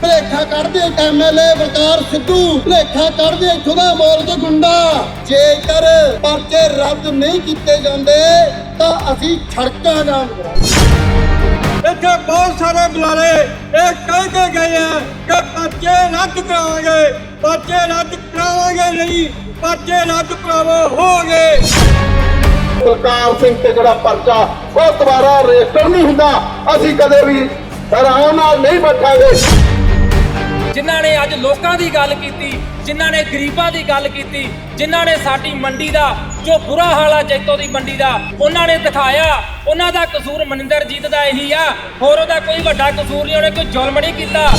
ਭਲੇਖਾ ਕੱਢਦੇ ਐਮਐਲਏ ਬਲਕਾਰ ਸਿੱਧੂ, ਭਲੇਖਾ ਕੱਢਦੇ ਇੱਥੋਂ ਦਾ ਮੌਲਕ ਗੁੰਡਾ। ਜੇਕਰ ਪਰਚੇ ਰੱਦ ਨਹੀਂ ਕੀਤੇ ਜਾਂਦੇ, ਤਾਂ ਅਸੀਂ ਸੜਕਾਂ ਜਾਮ ਇੱਥੇ ਬਹੁਤ ਸਾਰੇ ਬੁਲਾਰੇ ਇਹ ਕਹਿ ਕੇ ਗਏ ਆ ਕਿ ਪਰਚੇ ਰੱਦ ਕਰਾਵਾਂਗੇ। ਪਰਚੇ ਰੱਦ ਕਰਾਵਾਂਗੇ ਨਹੀਂ, ਪਰਚੇ ਰੱਦ ਕਰਾਵੋ ਹੋਗੇ ਬਲਕਾਰ ਸਿੰਘ ਤੇ ਜਿਹੜਾ ਪਰਚਾ, ਉਹ ਦੁਬਾਰਾ ਰਜਿਸਟਰ ਨਹੀਂ ਹੁੰਦਾ। ਅਸੀਂ ਕਦੇ ਵੀ ਆਰਾਮ ਨਾਲ ਨਹੀਂ ਬੈਠਾਂਗੇ। ਜਿਨ੍ਹਾਂ ਨੇ ਅੱਜ ਲੋਕਾਂ ਦੀ ਗੱਲ ਕੀਤੀ, ਜਿਨ੍ਹਾਂ ਨੇ ਗਰੀਬਾਂ ਦੀ ਗੱਲ ਕੀਤੀ, ਜਿਨ੍ਹਾਂ ਨੇ ਸਾਡੀ ਮੰਡੀ ਦਾ, ਜੋ ਬੁਰਾ ਹਾਲ ਆ ਜੈਤੋ ਦੀ ਮੰਡੀ ਦਾ, ਉਹਨਾਂ ਨੇ ਦਿਖਾਇਆ। ਉਹਨਾਂ ਦਾ ਕਸੂਰ ਮਨਿੰਦਰਜੀਤ ਦਾ ਇਹੀ ਆ। ਹੋਰ ਉਹਦਾ ਕੋਈ ਵੱਡਾ ਕਸੂਰ ਨਹੀਂ, ਉਹਨੇ ਕੋਈ ਜ਼ੁਲਮ ਨਹੀਂ ਕੀਤਾ।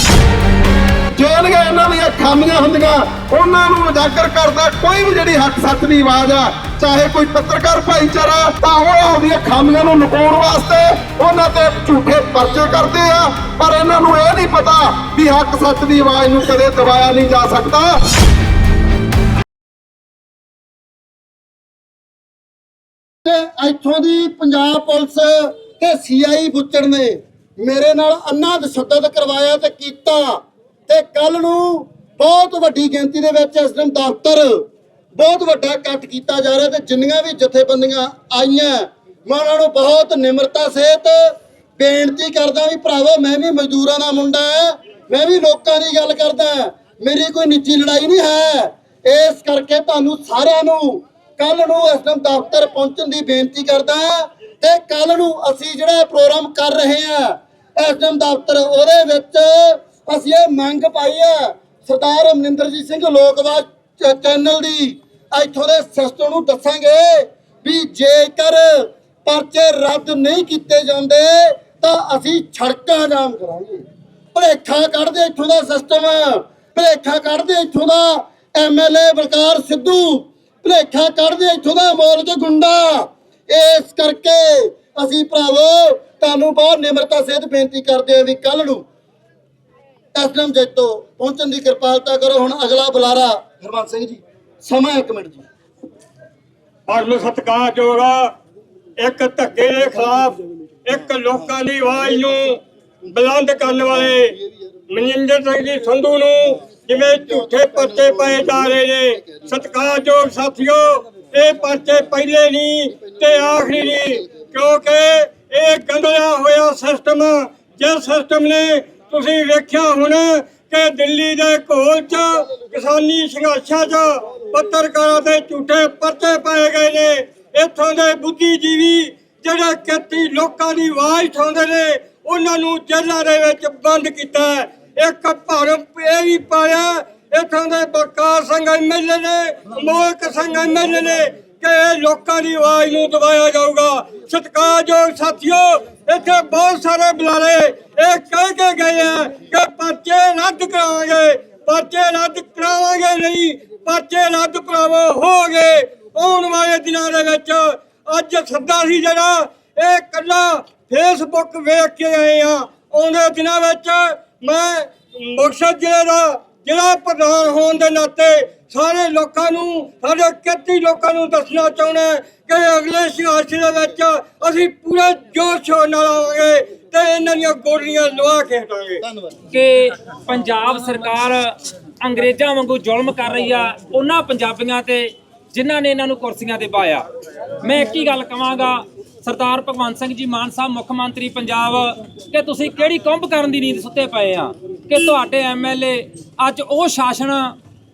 ਜਿਹੜੀਆਂ ਇਹਨਾਂ ਦੀਆਂ ਖਾਮੀਆਂ ਹੁੰਦੀਆਂ। ਉਹਨਾਂ ਨੂੰ ਉਜਾਗਰ ਕਰਦਾ ਕੋਈ ਵੀ ਜਿਹੜੀ ਹੱਕ ਸੱਚ ਦੀ ਆਵਾਜ਼ ਆ, ਚਾਹੇ ਕੋਈ ਪੱਤਰਕਾਰ ਭਾਈਚਾਰਾ, ਤਾਂ ਉਹ ਆਪਦੀਆਂ ਖਾਮੀਆਂ ਨੂੰ ਲੁਕਾਉਣ ਵਾਸਤੇ ਉਹਨਾਂ ਤੇ ਝੂਠੇ ਪਰਚੇ ਕਰਦੇ ਆ। ਪਰ ਇਹਨਾਂ ਨੂੰ ਇਹ ਨਹੀਂ ਪਤਾ ਵੀ ਹੱਕ ਸੱਚ ਦੀ ਆਵਾਜ਼ ਨੂੰ ਕਦੇ ਦਬਾਇਆ ਨਹੀਂ ਜਾ ਸਕਦਾ। ਤੇ ਇੱਥੋਂ ਦੀ ਪੰਜਾਬ ਪੁਲਿਸ ਤੇ ਸੀਆਈ ਬੁੱਚੜ ਨੇ ਮੇਰੇ ਨਾਲ ਅੰਨਾ ਤਸ਼ੱਦਦ ਕਰਵਾਇਆ ਤੇ ਕੀਤਾ। ਤੇ ਕੱਲ ਨੂੰ ਬਹੁਤ ਵੱਡੀ ਗਿਣਤੀ ਦੇ ਵਿੱਚ ਐਸਐਮ ਦਫ਼ਤਰ ਬਹੁਤ ਵੱਡਾ ਇਕੱਠ ਕੀਤਾ ਜਾ ਰਿਹਾ ਤੇ ਜਿੰਨੀਆਂ ਵੀ ਜਥੇਬੰਦੀਆਂ ਆਈਆਂ, ਮੈਂ ਉਹਨਾਂ ਨੂੰ ਬਹੁਤ ਨਿਮਰਤਾ ਸਹਿਤ ਬੇਨਤੀ ਕਰਦਾ ਵੀ ਭਰਾਵੋ, ਮੈਂ ਵੀ ਮਜ਼ਦੂਰਾਂ ਦਾ ਮੁੰਡਾ ਮੈਂ ਵੀ ਲੋਕਾਂ ਦੀ ਗੱਲ ਕਰਦਾ ਮੇਰੀ ਕੋਈ ਨਿੱਜੀ ਲੜਾਈ ਨਹੀਂ ਹੈ। ਇਸ ਕਰਕੇ ਤੁਹਾਨੂੰ ਸਾਰਿਆਂ ਨੂੰ ਕੱਲ ਨੂੰ ਐਸਐਮ ਦਫ਼ਤਰ ਪਹੁੰਚਣ ਦੀ ਬੇਨਤੀ ਕਰਦਾ ਤੇ ਕੱਲ ਨੂੰ ਅਸੀਂ ਜਿਹੜਾ ਪ੍ਰੋਗਰਾਮ ਕਰ ਰਹੇ ਹਾਂ ਐਸਐਮ ਦਫ਼ਤਰ ਉਹਦੇ ਵਿੱਚ ਅਸੀਂ ਇਹ ਮੰਗ ਪਾਈ ਹੈ, ਸਰਦਾਰ ਅਮਰਿੰਦਰਜੀਤ ਸਿੰਘ ਲੋਕਵਾਦ ਚੈਨਲ ਦੀ। ਇੱਥੋਂ ਦੇ ਸਿਸਟਮ ਨੂੰ ਦੱਸਾਂਗੇ ਵੀ ਜੇਕਰ ਪਰਚੇ ਰੱਦ ਨਹੀਂ ਕੀਤੇ ਜਾਂਦੇ, ਤਾਂ ਅਸੀਂ ਸੜਕਾਂ ਜਾਮ ਕਰਾਂਗੇ। ਭਲੇਖਾ ਕੱਢਦੇ ਇੱਥੋਂ ਦਾ ਸਿਸਟਮ, ਭਲੇਖਾ ਕੱਢਦੇ ਇੱਥੋਂ ਦਾ ਐਮਐਲਏ ਬਲਕਾਰ ਸਿੱਧੂ, ਭਲੇਖਾ ਕੱਢਦੇ ਇੱਥੋਂ ਦਾ ਮੌਲਕ ਗੁੰਡਾ। ਇਸ ਕਰਕੇ ਅਸੀਂ ਭਰਾਵੋ, ਤੁਹਾਨੂੰ ਬਹੁਤ ਨਿਮਰਤਾ ਸਹਿਤ ਬੇਨਤੀ ਕਰਦੇ ਹਾਂ ਵੀ ਕੱਲ ਨੂੰ ਐਸਐਮ ਜੈਤੋ ਪਹੁੰਚਣ ਦੀ ਕਿਰਪਾਲਤਾ ਕਰੋ। ਹੁਣ ਅਗਲਾ ਬੁਲਾਰਾ ਹਰਵੰਤ ਸਿੰਘ ਜੀ। ਸਮਾਂ ਇੱਕ ਮਿੰਟ ਜੀ। ਪਰਮ ਸਤਿਕਾਰਯੋਗ ਇੱਕ ਧੱਕੇ ਦੇ ਖਿਲਾਫ ਇੱਕ ਲੋਕਾਂ ਦੀ ਆਵਾਜ਼ ਨੂੰ ਬੁਲੰਦ ਕਰਨ ਵਾਲੇ ਮਨਿੰਦਰ ਸਿੰਘ ਜੀ ਸੰਧੂ ਨੂੰ ਜਿਵੇਂ ਝੂਠੇ ਪਰਚੇ ਪਏ ਜਾ ਰਹੇ ਨੇ। ਸਤਿਕਾਰਯੋਗ ਸਾਥੀਓ, ਇਹ ਪਰਚੇ ਪਹਿਲੇ ਨਹੀਂ ਤੇ ਆਖਰੀ ਨਹੀਂ ਕਿਉਂਕਿ ਇਹ ਗੰਦਲਾ ਹੋਇਆ ਸਿਸਟਮ ਜਿਸ ਸਿਸਟਮ ਨੇ ਤੁਸੀਂ ਵੇਖਿਆ ਹੋਣਾ ਕਿ ਦਿੱਲੀ ਦੇ ਘੋਲ 'ਚ, ਕਿਸਾਨੀ ਸੰਘਰਸ਼ਾਂ 'ਚ ਪੱਤਰਕਾਰਾਂ ਦੇ ਝੂਠੇ ਪਰਚੇ ਪਾਏ ਗਏ ਨੇ। ਇੱਥੋਂ ਦੇ ਬੁੱਧੀਜੀਵੀ ਜਿਹੜੇ ਕਿਰਤੀ ਲੋਕਾਂ ਦੀ ਆਵਾਜ਼ ਉਠਾਉਂਦੇ ਨੇ, ਉਹਨਾਂ ਨੂੰ ਜੇਲ੍ਹਾਂ ਦੇ ਵਿੱਚ ਬੰਦ ਕੀਤਾ ਇੱਕ ਭਰਮ ਇਹ ਵੀ ਪਾਇਆ, ਇੱਥੋਂ ਦੇ ਬਲਕਾਰ ਸਿੰਘ ਐਮਐਲਏ ਨੇ, ਮੋਹਕ ਸਿੰਘ ਐਮਐਲਏ ਨੇ ਕਿ ਇਹ ਲੋਕਾਂ ਦੀ ਆਵਾਜ਼ ਨੂੰ ਦਬਾਇਆ ਜਾਊਗਾ। ਸਤਿਕਾਰਯੋਗ ਸਾਥੀਓ, ਇੱਥੇ ਬਹੁਤ ਸਾਰੇ ਬੁਲਾਰੇ ਇਹ ਕਹਿ ਕੇ ਗਏ ਆ ਕਿ ਪਰਚੇ ਰੱਦ ਕਰਾਵਾਂਗੇ, ਪਰਚੇ ਰੱਦ ਕਰਾਵਾਂਗੇ ਨਹੀਂ, ਪਰਚੇ ਰੱਦ ਕਰਾਵੋ ਹੋਗੇ ਆਉਣ ਵਾਲੇ ਦਿਨਾਂ ਦੇ ਵਿੱਚ ਅੱਜ ਸੱਦਾ ਸੀ ਜਿਹੜਾ, ਇਹ ਕੱਲਾ ਫੇਸਬੁੱਕ ਵੇਖ ਕੇ ਆਏ ਆ। ਆਉਂਦੇ ਦਿਨਾਂ ਵਿੱਚ ਮੈਂ ਮੁਕਤਸਰ ਜ਼ਿਲ੍ਹੇ ਦਾ ਜ਼ਿਲ੍ਹਾ ਪ੍ਰਧਾਨ ਹੋਣ ਦੇ ਨਾਤੇ ਸਾਰੇ ਲੋਕਾਂ ਨੂੰ, ਸਾਡੇ ਕਿਰਤੀ ਲੋਕਾਂ ਨੂੰ ਦੱਸਣਾ ਚਾਹੁੰਦਾ ਕਿ ਅਗਲੇ ਸੰਘਰਸ਼ ਦੇ ਵਿੱਚ ਅਸੀਂ ਪੂਰੇ ਜੋਸ਼ ਨਾਲ ਆਵਾਂਗੇ। ਤੇ ਇਹਨਾਂ ਦੀਆਂ ਗੋਲੀਆਂ ਲਵਾ ਕੇ ਹਟਾਂਗੇ। ਕਿ ਪੰਜਾਬ ਸਰਕਾਰ ਅੰਗਰੇਜ਼ਾਂ ਵਾਂਗੂ ਜ਼ੁਲਮ ਕਰ ਰਹੀ ਆ ਉਹਨਾਂ ਪੰਜਾਬੀਆਂ ਤੇ ਜਿਨ੍ਹਾਂ ਨੇ ਇਹਨਾਂ ਨੂੰ ਕੁਰਸੀਆਂ ਤੇ ਪਾਇਆ। ਮੈਂ ਇੱਕ ਹੀ ਗੱਲ ਕਵਾਂਗਾ ਸਰਦਾਰ ਭਗਵੰਤ ਸਿੰਘ ਜੀ ਮਾਨ ਸਾਹਿਬ ਮੁੱਖ ਮੰਤਰੀ ਪੰਜਾਬ ਕਿ ਤੁਸੀਂ ਕਿਹੜੀ ਕੁੰਭ ਕਰਨ ਦੀ ਨੀਂਦ ਸੁੱਤੇ ਪਏ ਆ? ਕਿ ਤੁਹਾਡੇ ਐਮਐਲਏ ਅੱਜ ਉਹ ਸ਼ਾਸਨ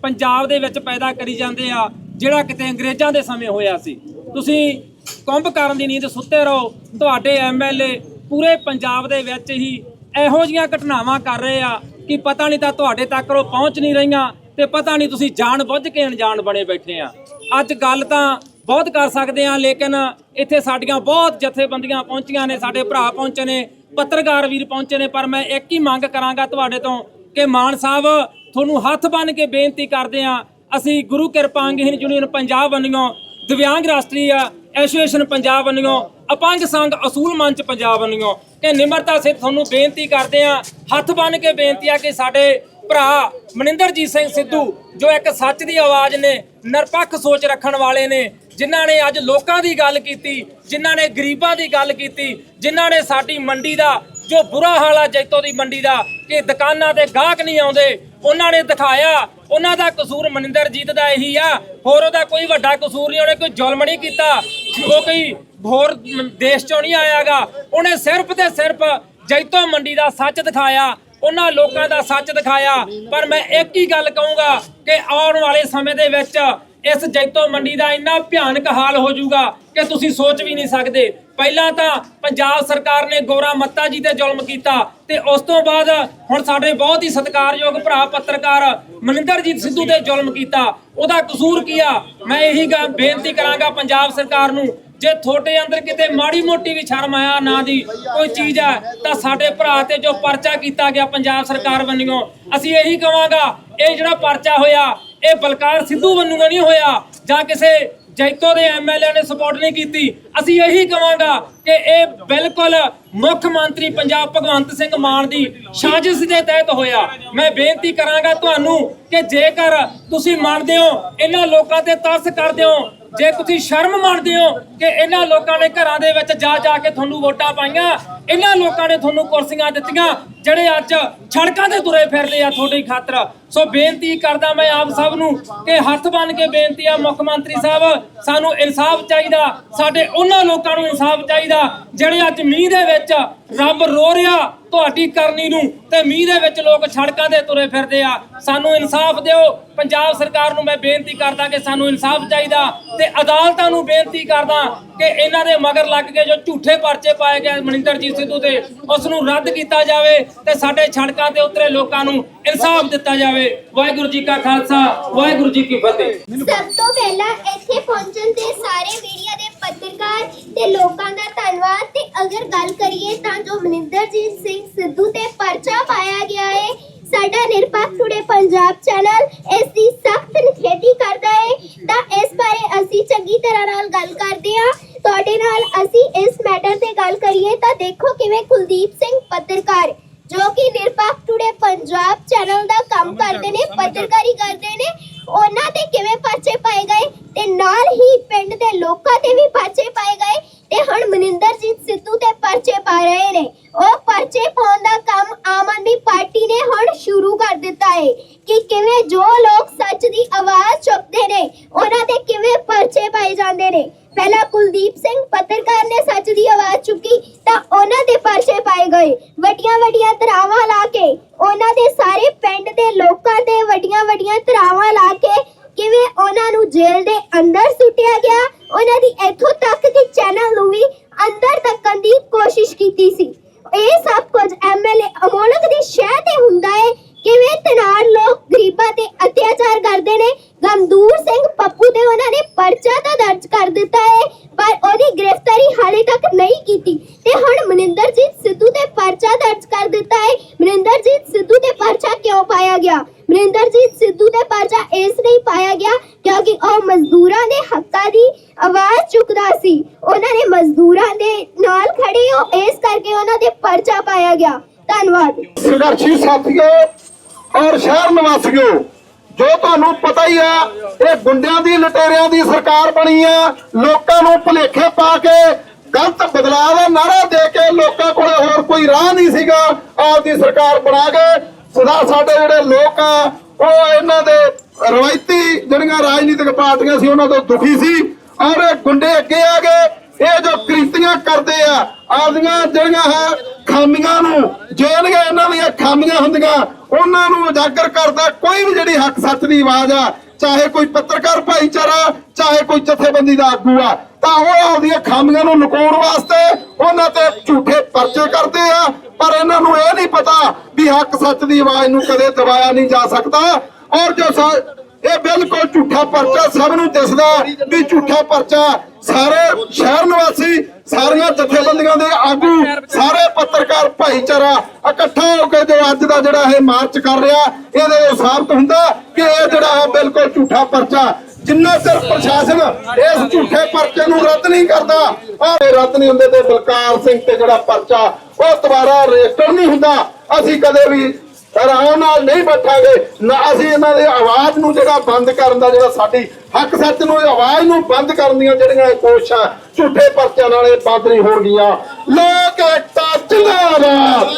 ਪੰਜਾਬ ਦੇ ਵਿੱਚ ਪੈਦਾ ਕਰੀ ਜਾਂਦੇ ਆ ਜਿਹੜਾ ਕਿਤੇ ਅੰਗਰੇਜ਼ਾਂ ਦੇ ਸਮੇਂ ਹੋਇਆ ਸੀ। ਤੁਸੀਂ ਕੁੰਭ ਕਰਨ ਦੀ ਨੀਂਦ ਸੁੱਤੇ ਰਹੋ ਤੁਹਾਡੇ ਐਮਐਲਏ ਪੂਰੇ ਪੰਜਾਬ ਦੇ ਵਿੱਚ ਹੀ ਇਹੋ ਜੀਆਂ ਘਟਨਾਵਾਂ ਕਰ ਰਹੇ ਆ ਕਿ ਪਤਾ ਨਹੀਂ ਤਾਂ ਤੁਹਾਡੇ ਤੱਕ ਉਹ ਪਹੁੰਚ ਨਹੀਂ ਰਹੀਆਂ ਤੇ ਪਤਾ ਨਹੀਂ ਤੁਸੀਂ ਜਾਣ ਬੁੱਝ ਕੇ ਅਣਜਾਣ ਬਣੇ ਬੈਠੇ ਆ। ਅੱਜ ਗੱਲ ਤਾਂ ਬਹੁਤ ਕਰ ਸਕਦੇ ਆ, ਲੇਕਿਨ ਇੱਥੇ ਸਾਡੀਆਂ ਬਹੁਤ ਜਥੇਬੰਦੀਆਂ ਪਹੁੰਚੀਆਂ ਨੇ, ਸਾਡੇ ਭਰਾ ਪਹੁੰਚੇ ਨੇ, ਪੱਤਰਕਾਰ ਵੀਰ ਪਹੁੰਚੇ ਨੇ, ਪਰ ਮੈਂ ਇੱਕ ਹੀ ਮੰਗ ਕਰਾਂਗਾ ਤੁਹਾਡੇ ਤੋਂ ਕਿ ਮਾਨ ਸਾਹਿਬ, ਤੁਹਾਨੂੰ ਹੱਥ ਬੰਨ ਕੇ ਬੇਨਤੀ ਕਰਦੇ ਆ, ਅਸੀਂ ਗੁਰੂ ਕਿਰਪਾ ਅੰਗਹੀਨ ਯੂਨੀਅਨ ਪੰਜਾਬ ਵੱਲੋਂ ਦਿਵਿਆਂਗ ਰਾਸ਼ਟਰੀ ਐਸੋਸੀਏਸ਼ਨ ਪੰਜਾਬ ਵੱਲੋਂ ਅਪੰਗ ਸੰਗ ਅਸੂਲ ਮੰਚ ਪੰਜਾਬ ਵੱਲੋਂ ਕਿ ਨਿਮਰਤਾ ਸੇ ਤੁਹਾਨੂੰ ਬੇਨਤੀ ਕਰਦੇ ਆ ਹੱਥ ਬੰਨ ਕੇ ਬੇਨਤੀ ਆ ਕਿ ਸਾਡੇ ਭਰਾ ਮਨਿੰਦਰਜੀਤ ਸਿੰਘ ਸਿੱਧੂ, ਜੋ ਇੱਕ ਸੱਚ ਦੀ ਆਵਾਜ਼ ਨੇ, ਨਿਰਪੱਖ ਸੋਚ ਰੱਖਣ ਵਾਲੇ ਨੇ, ਜਿਨ੍ਹਾਂ ਨੇ ਅੱਜ ਲੋਕਾਂ ਦੀ ਗੱਲ ਕੀਤੀ, ਜਿਨ੍ਹਾਂ ਨੇ ਗਰੀਬਾਂ ਦੀ ਗੱਲ ਕੀਤੀ, ਜਿਨ੍ਹਾਂ ਨੇ ਸਾਡੀ ਮੰਡੀ ਦਾ, ਜੋ ਬੁਰਾ ਹਾਲ ਆ ਜੈਤੋ ਦੀ ਮੰਡੀ ਦਾ, ਕਿ ਦੁਕਾਨਾਂ ਤੇ ਗਾਹਕ ਨਹੀਂ ਆਉਂਦੇ, ਉਹਨਾਂ ਨੇ ਦਿਖਾਇਆ, ਉਹਨਾਂ ਦਾ ਕਸੂਰ ਮਨਿੰਦਰਜੀਤ ਦਾ ਇਹੀ ਆ, ਹੋਰ ਉਹਦਾ ਕੋਈ ਵੱਡਾ ਕਸੂਰ ਨਹੀਂ, ਉਹਨੇ ਕੋਈ ਜ਼ੁਲਮ ਨਹੀਂ ਕੀਤਾ, ਉਹ ਕੋਈ ਹੋਰ ਦੇਸ਼ ਚੋਂ ਨਹੀਂ ਆਇਆਗਾ। ਉਹਨੇ ਸਿਰਫ ਤੇ ਸਿਰਫ ਜੈਤੋ ਮੰਡੀ ਦਾ ਸੱਚ ਦਿਖਾਇਆ, ਉਹਨਾਂ ਲੋਕਾਂ ਦਾ ਸੱਚ ਦਿਖਾਇਆ। ਪਰ ਮੈਂ ਇੱਕ ਹੀ ਗੱਲ ਕਹੂੰਗਾ ਕਿ ਆਉਣ ਵਾਲੇ ਸਮੇਂ ਦੇ ਵਿੱਚ ਇਸ ਜੈਤੋ ਮੰਡੀ ਦਾ ਇੰਨਾ ਭਿਆਨਕ ਹਾਲ ਹੋ ਜਾਊਗਾ ਕਿ ਤੁਸੀਂ ਸੋਚ ਵੀ ਨਹੀਂ ਸਕਦੇ। ਪਹਿਲਾਂ ਤਾਂ ਪੰਜਾਬ ਸਰਕਾਰ ਨੇ ਗੋਰਾ ਮੱਤਾ ਜੀ ਤੇ ਜ਼ੁਲਮ ਕੀਤਾ ਤੇ ਉਸ ਤੋਂ ਬਾਅਦ ਹੁਣ ਸਾਡੇ ਬਹੁਤ ਹੀ ਸਤਿਕਾਰਯੋਗ ਭਰਾ ਪੱਤਰਕਾਰ ਮਨਿੰਦਰਜੀਤ ਸਿੱਧੂ ਤੇ ਜ਼ੁਲਮ ਕੀਤਾ। ਉਹਦਾ ਕਸੂਰ ਕੀ ਆ? ਮੈਂ ਇਹੀ ਗ- ਬੇਨਤੀ ਕਰਾਂਗਾ ਪੰਜਾਬ ਸਰਕਾਰ ਨੂੰ ਜੇ ਤੁਹਾਡੇ ਅੰਦਰ ਕਿਤੇ ਮਾੜੀ ਮੋਟੀ ਵੀ ਸ਼ਰਮ ਆਇਆ ਨਾ ਦੀ ਕੋਈ ਚੀਜ਼ ਹੈ ਤਾਂ ਸਾਡੇ ਭਰਾ ਤੇ ਜੋ ਪਰਚਾ ਕੀਤਾ ਗਿਆ ਪੰਜਾਬ ਸਰਕਾਰ ਵੱਲੋਂ, ਅਸੀਂ ਇਹੀ ਕਵਾਂਗਾ ਇਹ ਜਿਹੜਾ ਪਰਚਾ ਹੋਇਆ, ਇਹ ਬਲਕਾਰ ਸਿੱਧੂ ਵੱਲੋਂ ਨਹੀਂ ਹੋਇਆ, ਜਾਂ ਕਿਸੇ ਜੈਤੋ ਦੇ ਐਮਐਲਏ ਨੇ ਸਪੋਰਟ ਨਹੀਂ ਕੀਤੀ, ਅਸੀਂ ਇਹੀ ਕਵਾਂਗਾ ਕਿ ਇਹ ਬਿਲਕੁਲ ਮੁੱਖ ਮੰਤਰੀ ਪੰਜਾਬ ਭਗਵੰਤ ਸਿੰਘ ਮਾਨ ਦੀ ਸਾਜ਼ਿਸ਼ ਦੇ ਤਹਿਤ ਹੋਇਆ। ਮੈਂ ਬੇਨਤੀ ਕਰਾਂਗਾ ਤੁਹਾਨੂੰ ਕਿ ਜੇਕਰ ਤੁਸੀਂ ਮੰਨਦੇ ਹੋ, ਇਹਨਾਂ ਲੋਕਾਂ ਤੇ ਤਰਸ ਕਰਦੇ ਹੋ ਜੇ ਤੁਸੀਂ ਸ਼ਰਮ ਮੰਨਦੇ ਹੋ ਕਿ ਇਹਨਾਂ ਲੋਕਾਂ ਨੇ ਘਰਾਂ ਦੇ ਵਿੱਚ ਜਾ ਜਾ ਕੇ ਤੁਹਾਨੂੰ ਵੋਟਾਂ ਪਾਈਆਂ, ਇਹਨਾਂ ਲੋਕਾਂ ਨੇ ਤੁਹਾਨੂੰ ਕੁਰਸੀਆਂ ਦਿੱਤੀਆਂ ਜਿਹੜੇ ਅੱਜ ਸੜਕਾਂ ਤੇ ਤੁਰੇ ਫਿਰਦੇ ਆ ਤੁਹਾਡੀ ਖਾਤਰ। ਸੋ ਬੇਨਤੀ ਕਰਦਾ ਮੈਂ ਆਪ ਸਭ ਨੂੰ ਕਿ ਹੱਥ ਬੰਨ ਕੇ ਬੇਨਤੀ ਆ ਮੁੱਖ ਮੰਤਰੀ ਸਾਹਿਬ, ਸਾਨੂੰ ਇਨਸਾਫ ਚਾਹੀਦਾ। ਸਾਡੇ ਉਹਨਾਂ ਲੋਕਾਂ ਨੂੰ ਇਨਸਾਫ ਚਾਹੀਦਾ ਜਿਹੜੇ ਅੱਜ ਮੀਂਹ ਦੇ ਵਿੱਚ ਰੱਬ ਰੋ ਰਿਹਾ ਤੁਹਾਡੀ ਕਰਨੀ ਨੂੰ ਤੇ ਮੀਂਹ ਦੇ ਵਿੱਚ ਲੋਕ ਸੜਕਾਂ ਤੇ ਤੁਰੇ ਫਿਰਦੇ ਆ। ਸਾਨੂੰ ਇਨਸਾਫ ਦਿਓ। ਪੰਜਾਬ ਸਰਕਾਰ ਨੂੰ ਮੈਂ ਬੇਨਤੀ ਕਰਦਾ ਕਿ ਸਾਨੂੰ ਇਨਸਾਫ ਚਾਹੀਦਾ ਤੇ ਅਦਾਲਤਾਂ ਨੂੰ ਬੇਨਤੀ ਕਰਦਾ ਕਿ ਇਹਨਾਂ ਦੇ ਮਗਰ ਲੱਗ ਕੇ ਜੋ ਝੂਠੇ ਪਰਚੇ ਪਾਏ ਗਏ ਮਨਿੰਦਰਜੀਤ ਸਿੱਧੂ ਤੇ ਉਸ ਨੂੰ ਰੱਦ ਕੀਤਾ ਜਾਵੇ ਤੇ ਸਾਡੇ ਸੜਕਾਂ ਤੇ ਉਤਰੇ ਲੋਕਾਂ ਨੂੰ ਇਨਸਾਫ ਦਿੱਤਾ ਜਾਵੇ। ਵਾਹਿਗੁਰੂ ਜੀ ਕਾ ਖਾਲਸਾ, ਵਾਹਿਗੁਰੂ ਜੀ ਕੀ ਫਤਿਹ। ਸਭ ਤੋਂ ਪਹਿਲਾਂ ਇੱਥੇ ਪਹੁੰਚਣ ਤੇ ਸਾਰੇ ਮੀਡੀਆ ਦੇ ਪੱਤਰਕਾਰ ਤੇ ਲੋਕਾਂ ਦਾ ਧੰਨਵਾਦ। ਤੇ ਅਗਰ ਗੱਲ ਕਰੀਏ ਤਾਂ ਜੋ ਮਨਿੰਦਰਜੀਤ ਸਿੰਘ ਸਿੱਧੂ ਤੇ ਪਰਚਾ ਪਾਇਆ ਗਿਆ ਹੈ ਸਾਡਾ ਨਿਰਪੱਖ ਟੁਡੇ ਪੰਜਾਬ ਚੈਨਲ ਇਸ ਦੀ ਸਖਤ ਨਿਖੇਧੀ ਕਰਦਾ ਹੈ ਤਾਂ ਇਸ ਬਾਰੇ ਅਸੀਂ ਚੰਗੀ ਤਰ੍ਹਾਂ ਨਾਲ ਗੱਲ ਕਰਦੇ ਹਾਂ। ਤੁਹਾਡੇ ਨਾਲ ਅਸੀਂ ਇਸ ਮੈਟਰ ਤੇ ਗੱਲ ਕਰੀਏ ਤਾਂ ਦੇਖੋ ਕਿਵੇਂ ਕੁਲਦੀਪ ਸਿੰਘ ਪੱਤਰਕਾਰ ਜੋ ਕਿ ਨਿਰਪੱਖ ਟੁਡੇ ਪੰਜਾਬ ਚੈਨਲ ਦਾ ਕੰਮ ਕਰਦੇ ਨੇ ਪੱਤਰਕਾਰੀ ਕਰਦੇ ਨੇ। ਉਹਨਾਂ ਤੇ ਕਿਵੇਂ ਪਰਚੇ ਪਾਏ ਗਏ ਤੇ ਨਾਲ ਹੀ ਪਿੰਡ ਦੇ ਲੋਕਾਂ ਤੇ ਵੀ ਪਰਚੇ ਪਾਏ ਗਏ ਤੇ ਹੁਣ ਮਨਿੰਦਰਜੀਤ ਸਿੱਧੂ ਤੇ ਪਰਚੇ ਪਾ ਰਹੇ ਨੇ। ਉਹ ਪਰਚੇ ਪਾਉਣ ਦਾ ਕੰਮ ਆਮ ਆਦਮੀ ਪਾਰਟੀ ਨੇ ਕਰ ਦਿੱਤਾ ਹੈ ਕਿ ਕਿਵੇਂ ਜੋ ਲੋਕ ਸੱਚ ਦੀ ਆਵਾਜ਼ ਚੁੱਕਦੇ ਨੇ, ਉਹਨਾਂ ਤੇ ਕਿਵੇਂ ਪਰਚੇ ਪਾਏ ਜਾਂਦੇ ਨੇ। ਪਹਿਲਾਂ ਕੁਲਦੀਪ ਸਿੰਘ ਪੱਤਰਕਾਰ ਨੇ ਸੱਚ ਦੀ ਆਵਾਜ਼ ਚੁੱਕੀ ਤਾਂ ਉਹਨਾਂ ਤੇ ਪਰਚੇ ਪਾਏ ਗਏ। ਵੱਡੀਆਂ ਵੱਡੀਆਂ ਧਰਾਵਾਂ ਲਾ ਕੇ, ਉਹਨਾਂ ਦੇ ਸਾਰੇ ਪਿੰਡ ਦੇ ਲੋਕਾਂ ਤੇ ਵੱਡੀਆਂ ਵੱਡੀਆਂ ਧਰਾਵਾਂ ਲਾ ਕੇ ਕਿਵੇਂ ਉਹਨਾਂ ਨੂੰ ਜੇਲ੍ਹ ਦੇ ਅੰਦਰ ਸੁੱਟਿਆ ਗਿਆ, ਉਹਨਾਂ ਦੀ ਇੱਥੋਂ ਤੱਕ ਕਿ ਚੈਨਲ ਨੂੰ ਵੀ ਅੰਦਰ ਤੱਕਣ ਦੀ ਕੋਸ਼ਿਸ਼ ਕੀਤੀ ਸੀ ਇਹ ਸਭ ਕੁਝ ਐਮਐਲਏ ਅਮੋਲਕ ਦੀ ਸ਼ਹਿ ਤੇ ਹੁੰਦਾ ਹੈ ਕਿਵੇਂ ਤਨਾਰ ਲੋਕ ਗਰੀਬਾਂ ਤੇ ਅਤਿਆਚਾਰ ਕਰਦੇ ਨੇ ਗਮਦੂਰ ਸਿੰਘ ਪੱਪੂ ਤੇ ਉਹਨਾਂ ਨੇ ਪਰਚਾ ਤਾਂ ਦਰਜ ਕਰ ਦਿੱਤਾ ਹੈ ਪਰ ਉਹਦੀ ਗ੍ਰਿਫਤਾਰੀ ਹਾਲੇ ਤੱਕ ਨਹੀਂ ਕੀਤੀ ਤੇ ਹੁਣ ਮਨਿੰਦਰਜੀਤ ਸਿੱਧੂ ਤੇ ਪਰਚਾ ਦਰਜ ਕਰ ਦਿੱਤਾ ਹੈ ਮਨਿੰਦਰਜੀਤ ਸਿੱਧੂ ਤੇ ਪਰਚਾ ਕਿਉਂ ਪਾਇਆ ਗਿਆ ਮਨਿੰਦਰਜੀਤ ਸਿੱਧੂ ਤੇ ਪਰਚਾ ਇਸ ਲਈ ਪਾਇਆ ਗਿਆ ਕਿਉਂਕਿ ਉਹ ਮਜ਼ਦੂਰਾਂ ਦੇ ਹੱਕਾਂ ਦੀ ਆਵਾਜ਼ ਚੁੱਕਦਾ ਸੀ ਉਹਨਾਂ ਨੇ ਮਜ਼ਦੂਰਾਂ ਦੇ ਨਾਲ ਖੜੇ ਹੋ ਇਸ ਕਰਕੇ ਉਹਨਾਂ ਤੇ ਪਰਚਾ ਪਾਇਆ ਗਿਆ। ਧੰਨਵਾਦ। ਸੰਘਰਸ਼ੀ ਸਾਥੀਓ ਔਰ ਸ਼ਹਿਰ ਨਿਵਾਸੀਓ, ਜੋ ਤੁਹਾਨੂੰ ਪਤਾ ਹੀ ਆ, ਇਹ ਗੁੰਡਿਆਂ ਦੀ, ਲਟੇਰਿਆਂ ਦੀ ਸਰਕਾਰ ਬਣੀ ਆ। ਲੋਕਾਂ ਨੂੰ ਭੁਲੇਖੇ ਪਾ ਕੇ ਗਲਤ ਬਦਲਾਅ ਦਾ ਨਾਰਾ ਦੇ ਕੇ ਲੋਕਾਂ ਕੋਲ ਹੋਰ ਕੋਈ ਰਾਹ ਨਹੀਂ ਸੀਗਾ। ਆਪਦੀ ਸਰਕਾਰ ਬਣਾ ਕੇ ਸਦਾ ਸਾਡੇ ਜਿਹੜੇ ਲੋਕ ਆ, ਉਹ ਇਹਨਾਂ ਦੇ ਰਵਾਇਤੀ ਜਿਹੜੀਆਂ ਰਾਜਨੀਤਿਕ ਪਾਰਟੀਆਂ ਸੀ, ਉਹਨਾਂ ਤੋਂ ਦੁਖੀ ਸੀ। ਔਰ ਇਹ ਗੁੰਡੇ ਅੱਗੇ ਆ ਗਏ। ਇਹ ਜੋ ਕ੍ਰਿਤੀਆਂ ਕਰਦੇ ਆ ਆਪਦੀਆਂ ਜਿਹੜੀਆਂ ਹੈ ਖਾਮੀਆਂ ਨੂੰ ਜਿਹੜੀਆਂ ਇਹਨਾਂ ਦੀਆਂ ਖਾਮੀਆਂ ਹੁੰਦੀਆਂ, ਉਹਨਾਂ ਨੂੰ ਉਜਾਗਰ ਕਰਦਾ ਕੋਈ ਵੀ ਜਿਹੜੀ ਹੱਕ ਸੱਚ ਦੀ ਆਵਾਜ਼ ਆ, ਚਾਹੇ ਕੋਈ ਪੱਤਰਕਾਰ ਭਾਈਚਾਰਾ, ਚਾਹੇ ਕੋਈ ਜਥੇਬੰਦੀ ਦਾ ਆਗੂ ਆ, ਤਾਂ ਉਹ ਆਪਦੀਆਂ ਖਾਮੀਆਂ ਨੂੰ ਲੁਕਾਉਣ ਵਾਸਤੇ ਉਹਨਾਂ ਤੇ ਝੂਠੇ ਪਰਚੇ ਕਰਦੇ ਆ। ਪਰ ਇਹਨਾਂ ਨੂੰ ਇਹ ਨਹੀਂ ਪਤਾ ਵੀ ਹੱਕ ਸੱਚ ਦੀ ਆਵਾਜ਼ ਨੂੰ ਕਦੇ ਦਬਾਇਆ ਨਹੀਂ ਜਾ ਸਕਦਾ। ਔਰ ਜੋ ਇਹ ਬਿਲਕੁਲ ਝੂਠਾ ਪਰਚਾ ਸਭ ਨੂੰ ਦਿਸਦਾ ਵੀ ਝੂਠਾ ਪਰਚਾ। ਸਾਰੇ ਸ਼ਹਿਰ ਨਿਵਾਸੀ, ਸਾਰੀਆਂ ਜਥੇਬੰਦੀਆਂ ਦੇ ਆਗੂ, ਸਾਰੇ ਪੱਤਰਕਾਰ ਭਾਈਚਾਰਾ ਇਕੱਠਾ ਹੋ ਕੇ ਜੋ ਅੱਜ ਦਾ ਜਿਹੜਾ ਇਹ ਮਾਰਚ ਕਰ ਰਿਹਾ, ਇਹਦੇ ਸਾਬਤ ਹੁੰਦਾ ਕਿ ਇਹ ਜਿਹੜਾ ਹੈ ਬਿਲਕੁਲ ਝੂਠਾ ਪਰਚਾ। ਜਿੰਨਾ ਚਿਰ ਪ੍ਰਸ਼ਾਸਨ ਇਸ ਝੂਠੇ ਪਰਚੇ ਨੂੰ ਰੱਦ ਨਹੀਂ ਕਰਦਾ ਔਰ ਰੱਦ ਨਹੀਂ ਹੁੰਦੇ ਤੇ ਬਲਕਾਰ ਸਿੰਘ ਤੇ ਜਿਹੜਾ ਪਰਚਾ, ਉਹ ਦੁਬਾਰਾ ਰਜਿਸਟਰ ਨਹੀਂ ਹੁੰਦਾ। ਅਸੀਂ ਕਦੇ ਵੀ ਆਰਾਮ ਨਾਲ ਨਹੀਂ ਬੈਠਾਂਗੇ। ਨਾ ਅਸੀਂ ਇਹਨਾਂ ਦੀ ਆਵਾਜ਼ ਨੂੰ ਜਿਹੜਾ ਬੰਦ ਕਰਨ ਦਾ, ਜਿਹੜਾ ਸਾਡੀ ਹੱਕ ਸੱਚ ਨੂੰ ਆਵਾਜ਼ ਨੂੰ ਬੰਦ ਕਰਨ ਦੀਆਂ ਜਿਹੜੀਆਂ ਕੋਸ਼ਿਸ਼ਾਂ, ਝੂਠੇ ਪਰਚਿਆਂ ਨਾਲ ਇਹ ਬੰਦ ਨਹੀਂ ਹੋਣਗੀਆਂ। ਲੋਕ ਏਕਤਾ ਜਿੰਦਾਬਾਦ।